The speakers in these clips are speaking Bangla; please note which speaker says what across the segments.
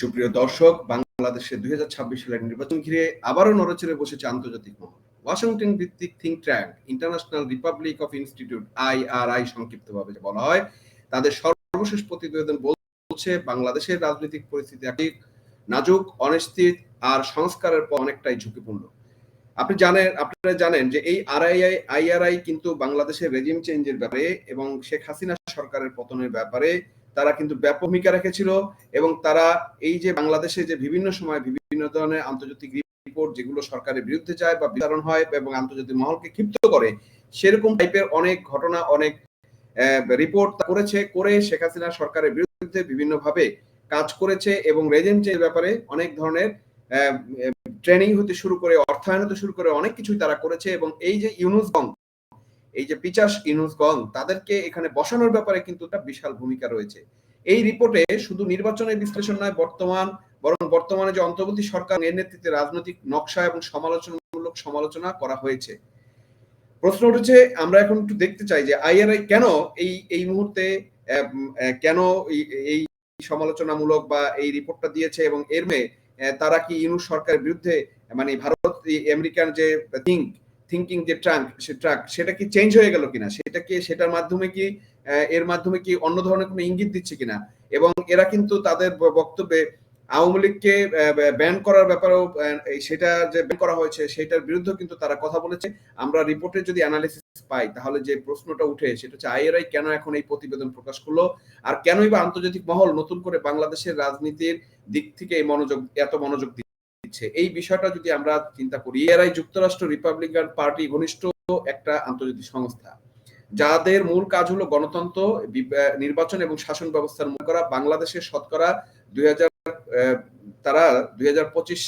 Speaker 1: সুপ্রিয় দর্শক, বাংলাদেশে দুই সালের নির্বাচন ঘিরে আবারও নড়েচড়ে বসেছে আন্তর্জাতিক মহল। ওয়াশিংটন ভিত্তিক think tank International Republic of Institute IRI সংক্ষিপ্তভাবে বলা হয়, তাদের সর্বশেষ প্রতিবেদন বলছে, বাংলাদেশের রাজনৈতিক পরিস্থিতি নাজুক, অনিশ্চিত, আর সংস্কারের পর অনেকটাই ঝুঁকিপূর্ণ। আপনি জানেন, আপনারা জানেন যে এই আরআইআই, আইআরআই কিন্তু বাংলাদেশের রেজিম চেঞ্জের ব্যাপারে এবং শেখ হাসিনা সরকারের পতনের ব্যাপারে তারা কিন্তু ব্যাপক ভূমিকা রেখেছিল এবং তারা এই যে বাংলাদেশে যে বিভিন্ন সময় বিভিন্ন ধরনের আন্তর্জাতিক রিপোর্ট যেগুলো সরকারের বিরুদ্ধে যায় বা বিতরণ হয় এবং আন্তর্জাতিক মহলকে ক্ষিপ্ত করে, সেরকম টাইপের অনেক ঘটনা, অনেক রিপোর্ট করেছে, করে শেখ হাসিনা সরকারের বিরুদ্ধে বিভিন্নভাবে কাজ করেছে এবং চেঞ্জের ব্যাপারে অনেক ধরনের ট্রেনিং হতে শুরু করে, অর্থায়ন হতে শুরু করে অনেক কিছুই তারা করেছে এবং এই যে ইউনুস গং এই যে পিচাস ইউনুস তাদেরকে এখানে বসানোর ব্যাপারে কিন্তু একটা বিশাল ভূমিকা রয়েছে। এই রিপোর্টে শুধু নির্বাচনের বিশ্লেষণ নয়, বর্তমান, বরং বর্তমানে যে অন্তর্বর্তী সরকার এর নেতৃত্বে রাজনৈতিক নকশা এবং সমালোচনামূলক সমালোচনা করা হয়েছে। প্রশ্ন উঠেছে, আমরা এখন একটু দেখতে চাই যে আইআরআই কেন এই এই মুহূর্তে কেন এই সমালোচনামূলক বা এই রিপোর্টটা দিয়েছে এবং এর মেয়ে তারা কি ইউনুস সরকারের বিরুদ্ধে মানে ভারত আমেরিকান যে থিঙ্ক থিঙ্কিং যে ট্রাঙ্ক সে ট্রাক সেটা কি চেঞ্জ হয়ে গেল কিনা? সেটা কি, সেটার মাধ্যমে কি এর মাধ্যমে কি অন্য ধরনের কোনো ইঙ্গিত দিচ্ছে কিনা? এবং এরা কিন্তু তাদের বক্তব্যে আওয়ামী লীগকে ব্যান করার ব্যাপারেও সেটা যে ব্যান করা হয়েছে, সেটার বিরুদ্ধে কিন্তু তারা কথা বলেছে। আমরা রিপোর্টে যদি অ্যানালিসিস পাই, তাহলে যে প্রশ্নটা উঠে, সেটা হচ্ছে আইআরআই কেন এখন এই প্রতিবেদন প্রকাশ করল? আর কেনই বা আন্তর্জাতিক মহল নতুন করে বাংলাদেশের রাজনীতির দিক থেকে এই মনোযোগ, এত মনোযোগ দিচ্ছে। এই বিষয়টা যদি আমরা চিন্তা করি এরাই যুক্তরাষ্ট্র রিপাবলিকান পার্টি ঘনিষ্ঠ একটা আন্তর্জাতিক সংস্থা। যাদের মূল কাজ হলো গণতন্ত্র নির্বাচন এবং শাসন ব্যবস্থার মনে করা। বাংলাদেশের শতকরা দুই হাজার তারা দুই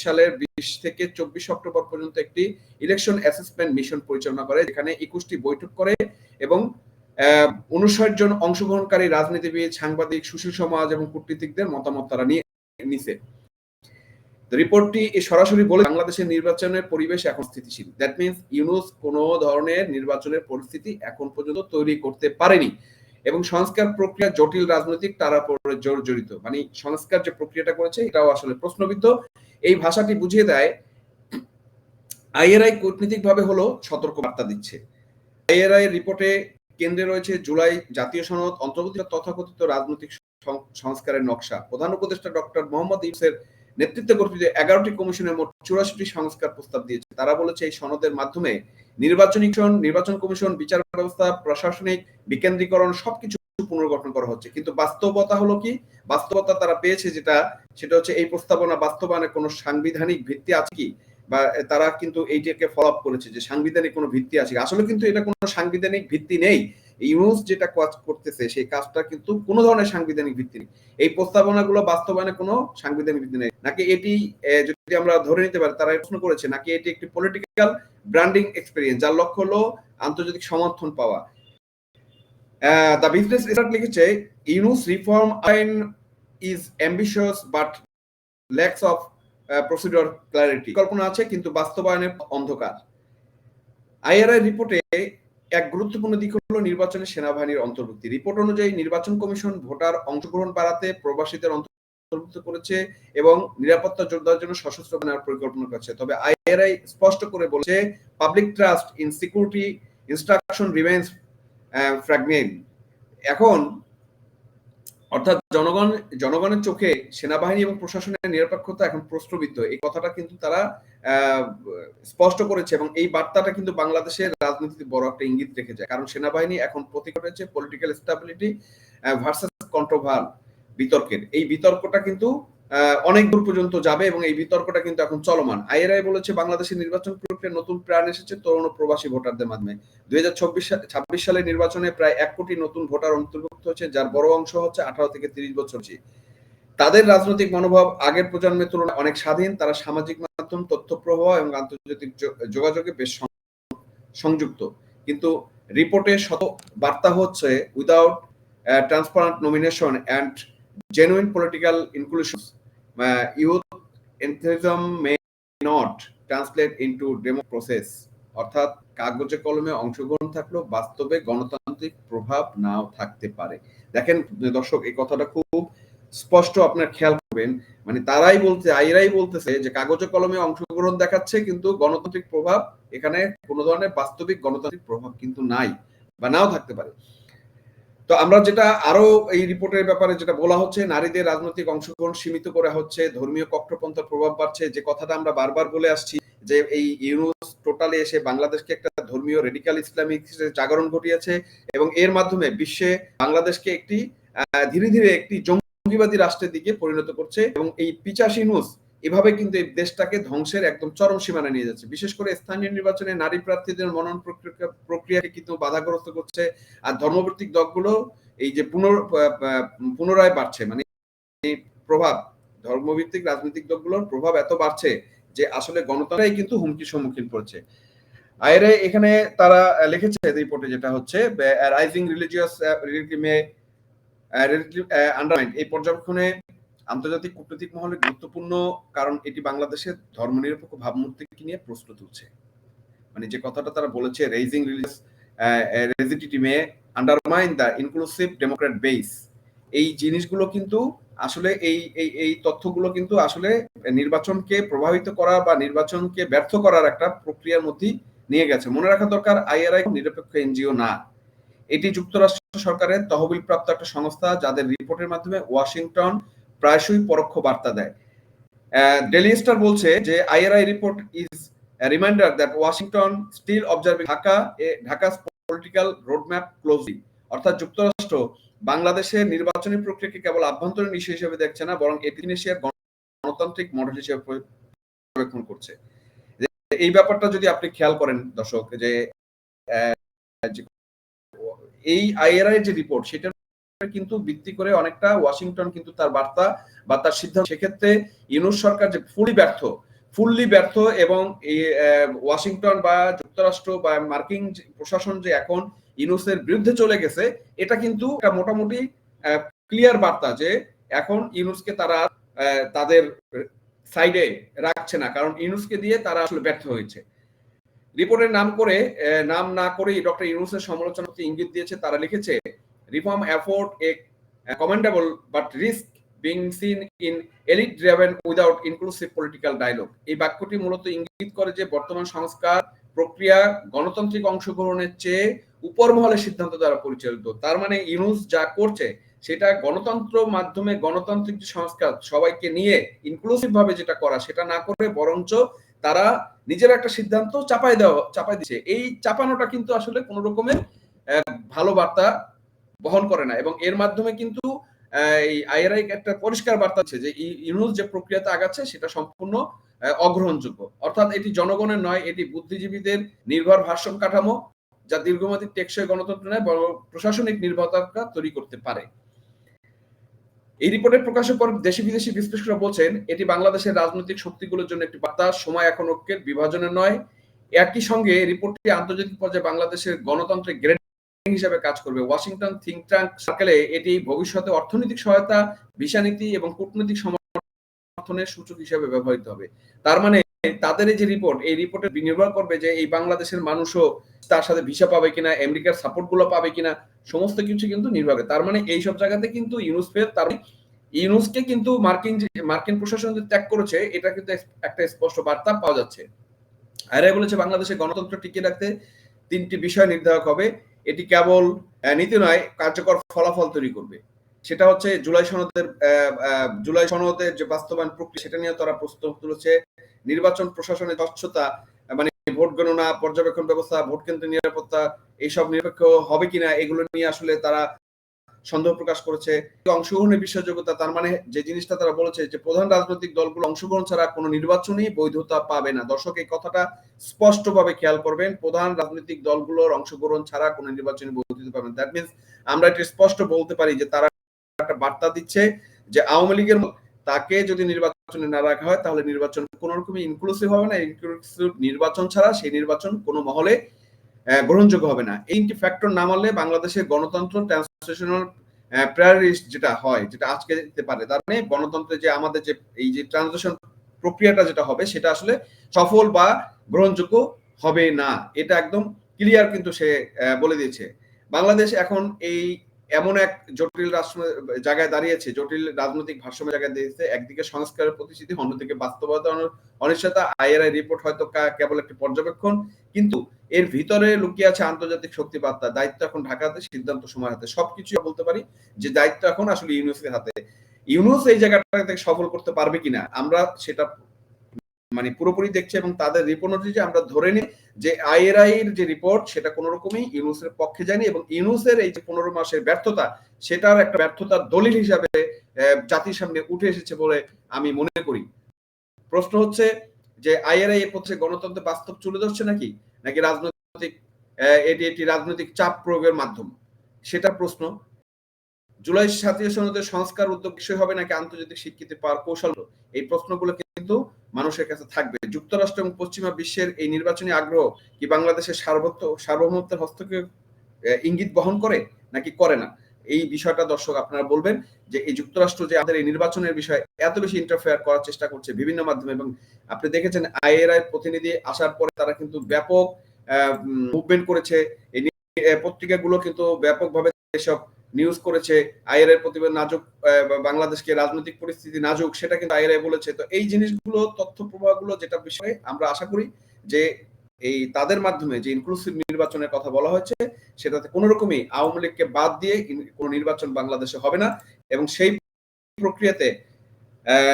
Speaker 1: সালের বিশ থেকে চব্বিশ অক্টোবর পর্যন্ত একটি ইলেকশন অ্যাসেসমেন্ট মিশন পরিচালনা করে, যেখানে একুশটি বৈঠক করে এবং উনষাট জন অংশগ্রহণকারী রাজনীতিবিদ, সাংবাদিক, সুশীল সমাজ এবং কূটনীতিকদের মতামত তারা নিয়ে নিছে। রিপোর্টটি সরাসরি বলে বাংলাদেশের নির্বাচনের পরিবেশ এখন স্থিতিশীল। দ্যাট মিনস ইউনুস কোন ধরনের নির্বাচনের পরিস্থিতি এখন পর্যন্ত তৈরি করতে পারেনি এবং সংস্কার প্রক্রিয়া জটিল রাজনৈতিক তারা জোর জড়িত। মানে সংস্কার যে প্রক্রিয়াটা করেছে, এটাও আসলে প্রশ্নবিদ্ধ। এই ভাষাটি বুঝিয়ে দেয়, আইএরআই কূটনীতিক ভাবে হলো সতর্ক বার্তা দিচ্ছে। আইএরআই রিপোর্টে কেন্দ্রে রয়েছে জুলাই জাতীয় সনদ অন্তর্বর্তী তথাকথিত রাজনৈতিক সংস্কারের নকশা। প্রধান উপদেষ্টা ডক্টর মোহাম্মদ ইউসের নেতৃত্বে গঠিত এগারোটি কমিশনের মোট চুরাশিটি সংস্কার প্রস্তাব দিয়েছে। তারা বলেছে, এই সনদের মাধ্যমে নির্বাচনী নির্বাচন কমিশন, বিচার ব্যবস্থা, প্রশাসনিক, বিকেন্দ্রীকরণ সবকিছু পুনর্গঠন করা হচ্ছে। কিন্তু বাস্তবতা হলো কি? বাস্তবতা তারা পেয়েছে যেটা, সেটা হচ্ছে এই প্রস্তাবনা বাস্তবায়নের কোনো সাংবিধানিক ভিত্তি আছে কি? বা তারা কিন্তু এইটাকে ফলো আপ করেছে যে সাংবিধানিক কোনো ভিত্তি আছে আসলে কিন্তু এটা কোনো সাংবিধানিক ভিত্তি নেই। ইউনুস যেটা কাজ করতেছে, সেই কাজটা কিন্তু কোনো ধরনের সাংবিধানিক ভিত্তি নেই। এই প্রস্তাবনাগুলো বাস্তবায়নে কোনো সাংবিধানিক ভিত্তি নেই। নাকি এটি যদি আমরা ধরে নিতে পারি, তারা প্রশ্ন করেছে, নাকি এটি একটি পলিটিক্যাল ব্র্যান্ডিং এক্সপিরিয়েন্স যার লক্ষ্য হলো আন্তর্জাতিক সমর্থন পাওয়া। দ্য বিজনেস লিখেছে ইউনুস রিফর্ম আইন is ambitious but lacks of procedure clarity কল্পনা আছে, কিন্তু বাস্তবায়নের অন্ধকার। আইআরআই রিপোর্টে এক গুরুত্বপূর্ণ দিক হল নির্বাচনে সেনাবাহিনীর অন্তর্ভুক্তি। রিপোর্ট অনুযায়ী নির্বাচন কমিশন ভোটার অংশগ্রহণ বাড়াতে প্রবাসীদের অন্তর্ভুক্ত করেছে এবং নিরাপত্তা জোরদার জন্য সশস্ত্র নেওয়ার পরিকল্পনা করেছে। তবে আইআরআই স্পষ্ট করে বলছে public trust in security instruction remains fragment এখন অর্থাৎ জনগণ, জনগণের চোখে সেনাবাহিনী এবং প্রশাসনের নিরপেক্ষতা এখন প্রশ্নবিদ্ধ এই কথাটা কিন্তু তারা স্পষ্ট করেছে এবং এই বার্তাটা কিন্তু বাংলাদেশের রাজনীতিতে বড় একটা ইঙ্গিত রেখে যায়। কারণ সেনাবাহিনী এখন প্রতীক হয়েছে পলিটিক্যাল স্টাবিলিটি ভার্সেস কন্ট্রোভার বিতর্কের। এই বিতর্কটা কিন্তু অনেক দূর পর্যন্ত যাবে এবং এই বিতর্কটা কিন্তু এখন চলমান। আইএরআই বলেছে, বাংলাদেশের নির্বাচন প্রক্রিয়া নতুন প্রাণ এসেছে তরুণ প্রবাসী ভোটারদের মাধ্যমে। দুই হাজার ছাব্বিশ সালের নির্বাচনে প্রায় এক কোটি নতুন ভোটার অন্তর্ভুক্ত হচ্ছে যার বড় অংশ হচ্ছে আঠারো থেকে তিরিশ বছর তাদের রাজনৈতিক মনোভাব আগের প্রজন্মের তুলনায় অনেক স্বাধীন। তারা সামাজিক মাধ্যম তথ্য প্রবাহ এবং আন্তর্জাতিক যোগাযোগে বেশ সংযুক্ত। কিন্তু রিপোর্টে শত বার্তা হচ্ছে, without transparent nomination and genuine political inclusion youth enthusiasm may অর্থাৎ কাগজে কলমে অংশগ্রহণ থাকলেও বাস্তবে গণতান্ত্রিক প্রভাব নাও থাকতে পারে। দেখেন, দর্শক, এই কথাটা খুব স্পষ্ট আপনার খেয়াল করবেন। মানে তারাই বলতে, আইরাই বলতেছে যে কাগজে কলমে অংশগ্রহণ দেখাচ্ছে, কিন্তু গণতান্ত্রিক প্রভাব এখানে কোনো ধরনের বাস্তবিক গণতান্ত্রিক প্রভাব কিন্তু নাই বা নাও থাকতে পারে। তো আমরা যেটা আরও এই রিপোর্টের ব্যাপারে যেটা বলা হচ্ছে, নারীদের রাজনৈতিক অংশগ্রহণ সীমিত করা হচ্ছে, ধর্মীয় কট্টরপন্থার প্রভাব বাড়ছে, যে কথাটা আমরা বারবার বলে আসছি, যে এই ইউনুস টোটালে এসে বাংলাদেশকে একটা ধর্মীয় রেডিকাল ইসলামিক জাগরণ ঘটিয়েছে এবং এর মাধ্যমে বিশ্বে বাংলাদেশকে একটি ধীরে ধীরে একটি জঙ্গিবাদী রাষ্ট্রের দিকে পরিণত করছে এবং এই পিচাস ইউনুস এভাবে কিন্তু এই দেশটাকে ধ্বংসের একদম চরম সীমানা নিয়ে যাচ্ছে। বিশেষ করে স্থানীয় নির্বাচনে নারী প্রার্থীদের মনন প্রক্রিয়াকে কিন্তু বাধাগ্রস্ত করছে আর ধর্মভিত্তিক দলগুলো এই যে পুনর পুনরায় বাড়ছে। মানে প্রভাব, ধর্মভিত্তিক রাজনৈতিক দলগুলোর প্রভাব এত বাড়ছে যে আসলে গণতন্ত্রাই কিন্তু হুমকির সম্মুখীন পড়ছে। আইরে এখানে তারা লিখেছে রিপোর্টে যেটা হচ্ছে রাইজিং রিলিজিয়াস আন্ডারমাইন্ড এই পর্যবেক্ষণে আন্তর্জাতিক কূটনৈতিক মহলে গুরুত্বপূর্ণ, কারণ এটি বাংলাদেশের ধর্মনিরপেক্ষ ভাবমূর্তিকে নিয়ে প্রশ্ন তুলছে। মানে যে কথাটা তারা বলেছে raising release undermine the inclusive democrat base এই জিনিসগুলো কিন্তু আসলে এই এই এই তথ্যগুলো কিন্তু আসলে নির্বাচনকে প্রভাবিত করা বা নির্বাচনকে ব্যর্থ করার একটা প্রক্রিয়ার মধ্যে নিয়ে গেছে। মনে রাখা দরকার আইআরআই নিরপেক্ষ এনজিও না। এটি যুক্তরাষ্ট্র সরকারের তহবিল প্রাপ্ত একটা সংস্থা, যাদের রিপোর্টের মাধ্যমে ওয়াশিংটন প্রায়শই পরোক্ষ বার্তা দেয়। ডেলি স্টার বলছে যে IRI report is reminder that Washington still observing Dhaka Dhaka political roadmap অর্থাৎ যুক্তরাষ্ট্র বাংলাদেশের নির্বাচনী প্রক্রিয়াকে কেবল আভ্যন্তরীণ ইস্যু হিসেবে দেখছে না, বরং এটি এশিয়ার গণতান্ত্রিক মডেল হিসেবে পর্যবেক্ষণ করছে। এই ব্যাপারটা যদি আপনি খেয়াল করেন দর্শক, যে এই আইআরআই যে রিপোর্ট সেটা কিন্তু ভিত্তি করে অনেকটা ওয়াশিংটন কিন্তু তার বার্তা বা তার সিদ্ধান্ত। সেক্ষেত্রে ইউনুস সরকার যে ফুলি ব্যর্থ, ফুললি ব্যর্থ এবং ওয়াশিংটন বা যুক্তরাষ্ট্র বা মার্কিন প্রশাসন যে এখন ইউনুসের বিরুদ্ধে চলে গেছে, এটা কিন্তু মোটামুটি ক্লিয়ার বার্তা যে এখন ইউনুসকে তারা তাদের সাইডে রাখছে না, কারণ ইউনুসকে দিয়ে তারা আসলে ব্যর্থ হয়েছে। রিপোর্টের নাম করে নাম না করেই ডক্টর ইউনুসের সমালোচনা ইঙ্গিত দিয়েছে, তারা লিখেছে reform effort a, a commendable but risk being seen in elite driven without inclusive political dialogue. এই বাক্যটি মূলত ইঙ্গিত করে যে বর্তমান সংস্কার প্রক্রিয়া গণতান্ত্রিক অংশগ্রহণের চেয়ে উপর মহলের সিদ্ধান্ত দ্বারা পরিচালিত। তার মানে ইউনুস যা করছে সেটা গণতন্ত্র মাধ্যমে গণতান্ত্রিক যে সংস্কার সবাইকে নিয়ে ইনক্লুসিভ ভাবে যেটা করা সেটা না করে বরঞ্চ তারা নিজের একটা সিদ্ধান্ত চাপাই দেওয়া চাপাই দিচ্ছে। এই চাপানোটা কিন্তু আসলে কোন রকমের ভালো বার্তা বহন করে না। এবং এর মাধ্যমে কিন্তু এই আইআরআই একটা পরিষ্কার বার্তা আছে যে ইউনুস যে প্রক্রিয়াতে আগাচ্ছে সেটা সম্পূর্ণ অগ্রহণযোগ্য। অর্থাৎ এটি জনগণের নয়, এটি বুদ্ধিজীবীদের নির্ভর ভাষণ কাঠামো, যা দীর্ঘমেয়াদী টেকসই গণতন্ত্র নেয় বড় প্রশাসনিক নির্ভরতা তৈরি করতে পারে। এই রিপোর্টের প্রকাশের পর দেশি বিদেশি বিশ্লেষকরা বলছেন, এটি বাংলাদেশের রাজনৈতিক শক্তিগুলোর জন্য একটি বার্তা, সময় এখন ঐক্যের বিভাজনের নয়। একই সঙ্গে রিপোর্টটি আন্তর্জাতিক পর্যায়ে বাংলাদেশের গণতন্ত্রের গ্রেড হিসাবে কাজ করবে। ওয়াশিংটন থিঙ্ক ট্যাঙ্ক সার্কেলে এটি ভবিষ্যতে অর্থনৈতিক সহায়তা, ভিসা নীতি এবং কূটনৈতিক সমর্থনের সূচক হিসাবে ব্যবহৃত হবে। তার মানে তাদের যে রিপোর্ট এই রিপোর্টে নির্ভর করবে যে এই বাংলাদেশের মানুষও তার সাথে ভিসা পাবে কিনা, আমেরিকার সাপোর্টগুলো পাবে কিনা, সমস্ত কিছু কিন্তু নির্ভর করে। তার মানে এই সব জায়গাতে কিন্তু ইউনুস ফেল তার মানে ইউনুসকে কিন্তু মার্কিন মার্কিন প্রশাসন যে ত্যাগ করেছে, এটা কিন্তু একটা স্পষ্ট বার্তা পাওয়া যাচ্ছে। আর বলেছে বাংলাদেশের গণতন্ত্র টিকিয়ে রাখতে তিনটি বিষয় নির্ধারক হবে। এটি কেবল নীতি নয়, কার্যকর ফলাফল তৈরি করবে। সেটা হচ্ছে জুলাই সনদের জুলাই সনদের যে বাস্তবায়ন প্রক্রিয়া, সেটা নিয়ে তারা প্রশ্ন তুলেছে। নির্বাচন প্রশাসনের স্বচ্ছতা মানে ভোট গণনা, পর্যবেক্ষণ ব্যবস্থা, ভোট কেন্দ্রের নিরাপত্তা, এইসব নিরপেক্ষ হবে কিনা, এগুলো নিয়ে আসলে তারা সন্দেহ প্রকাশ করেছে। অংশগ্রহণের বিশ্বাসযোগ্যতা তার মানে যে জিনিসটা তারা বলেছে যে প্রধান রাজনৈতিক দলগুলো অংশগ্রহণ ছাড়া কোনো নির্বাচনই বৈধতা পাবে না। দর্শক, এই কথাটা স্পষ্টভাবে খেয়াল করবেন, প্রধান রাজনৈতিক দলগুলোর অংশগ্রহণ ছাড়া কোনো নির্বাচনী বৈধতা পাবে না। দ্যাট মিনস আমরা এটা স্পষ্ট বলতে পারি যে তারা একটা বার্তা দিচ্ছে যে আওয়ামী লীগের তাকে যদি নির্বাচনে না রাখা হয়, তাহলে নির্বাচন কোন রকমই ইনক্লুসিভ হবে না। ইনক্লুসিভ নির্বাচন ছাড়া সেই নির্বাচন কোনো মহলে গ্রহণযোগ্য হবে না। এই তিনটি ফ্যাক্টর না মানলে বাংলাদেশের গণতন্ত্র ট্রান্সলেশনাল প্রায়োরিস্ট যেটা হয়, যেটা আজকে দিতে পারে, তার মানে গণতন্ত্রে যে আমাদের যে, এই যে ট্রান্সলেশন প্রক্রিয়াটা যেটা হবে, সেটা আসলে সফল বা গ্রহণযোগ্য হবে না। এটা একদম ক্লিয়ার কিন্তু সে বলে দিয়েছে। বাংলাদেশ এখন এই এমন এক জটিল রাষ্ট্র জায়গায় দাঁড়িয়েছে, জটিল রাজনৈতিক ভারসাম্য জায়গায় দাঁড়িয়েছে, একদিকে সংস্কারের প্রতিশ্রুতি, অন্যদিকে বাস্তবতা অনিশ্চয়তা, আইআরআই রিপোর্ট হয়তো কেবল একটি পর্যবেক্ষণ, কিন্তু এর ভিতরে লুকিয়ে আছে আন্তর্জাতিক শক্তি বার্তা, দায়িত্ব এখন ঢাকাতে সিদ্ধান্ত সময় হাতে সবকিছু বলতে পারি যে দায়িত্ব এখন আসলে ইউনুসের হাতে। ইউনুস এই জায়গাটা সফল করতে পারবে কিনা, আমরা সেটা মানে পুরোপুরি দেখছে এবং তাদের রিপোর্ট অনুযায়ী আমরা ধরে নিই যে আইএরআই এর যে রিপোর্ট সেটা কোন রকমই ইউনুসের পক্ষে যায়নি এবং ইউনুসের এই যে পনেরো মাসের ব্যর্থতা, সেটার একটা ব্যর্থতার দলিল হিসাবে জাতির সামনে উঠে এসেছে বলে আমি মনে করি। প্রশ্ন হচ্ছে যে আইআরআই এর পক্ষে গণতন্ত্রের বাস্তব চলে ধরছে নাকি? নাকি রাজনৈতিক এটি একটি রাজনৈতিক চাপ প্রয়োগের মাধ্যম? সেটা প্রশ্ন। জুলাই জাতীয় সনদের সংস্কার উদ্যোগ বিষয় হবে নাকি আন্তর্জাতিক স্বীকৃতি পাওয়ার কৌশল? এই প্রশ্নগুলো কিন্তু মানুষের কাছে থাকবে। যুক্তরাষ্ট্র এবং পশ্চিমা বিশ্বের এই নির্বাচনী আগ্রহ কি বাংলাদেশের সার্বত্র সার্বভৌমত্বের হস্তক্ষেপ ইঙ্গিত বহন করে নাকি করে না? এই বিষয়টা দর্শক আপনারা বলবেন যে এই যুক্তরাষ্ট্র যে আমাদের এই নির্বাচনের বিষয়ে এত বেশি ইন্টারফেয়ার করার চেষ্টা করছে বিভিন্ন মাধ্যমে এবং আপনি দেখেছেন আইএরআই প্রতিনিধি আসার পরে তারা কিন্তু ব্যাপক মুভমেন্ট করেছে। এই পত্রিকাগুলো কিন্তু ব্যাপকভাবে এসব নিউজ করেছে আইআরআই প্রতিবেদন নাজুক বাংলাদেশকে রাজনৈতিক পরিস্থিতি নাজুক, সেটা কিন্তু আইআরআই বলেছে। তো এই জিনিসগুলো, তথ্য প্রবাহগুলো যেটা বিষয়ে আমরা আশা করি যে এই তাদের মাধ্যমে যে ইনক্লুসিভ নির্বাচনের কথা বলা হয়েছে, সেটাতে কোনো রকমই আওয়ামী লীগকে বাদ দিয়ে কোনো নির্বাচন বাংলাদেশে হবে না এবং সেই প্রক্রিয়াতে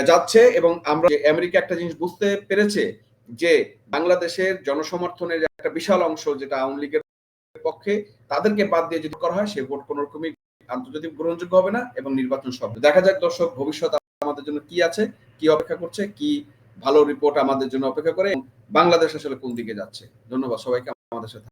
Speaker 1: যাচ্ছে এবং আমরা আমেরিকা একটা জিনিস বুঝতে পেরেছে যে বাংলাদেশের জনসমর্থনের একটা বিশাল অংশ যেটা আওয়ামী লীগের পক্ষে তাদেরকে বাদ দিয়ে যদি করা হয়, সে ভোট কোন রকমই আন্তর্জাতিক গ্রহণযোগ্য হবে না এবং নির্বাচন সব দেখা যাক দর্শক ভবিষ্যৎ আমাদের জন্য কি আছে, কি অপেক্ষা করছে, কি ভালো রিপোর্ট আমাদের জন্য অপেক্ষা করে বাংলাদেশ আসলে কোন দিকে যাচ্ছে। ধন্যবাদ সবাইকে আমাদের সাথে।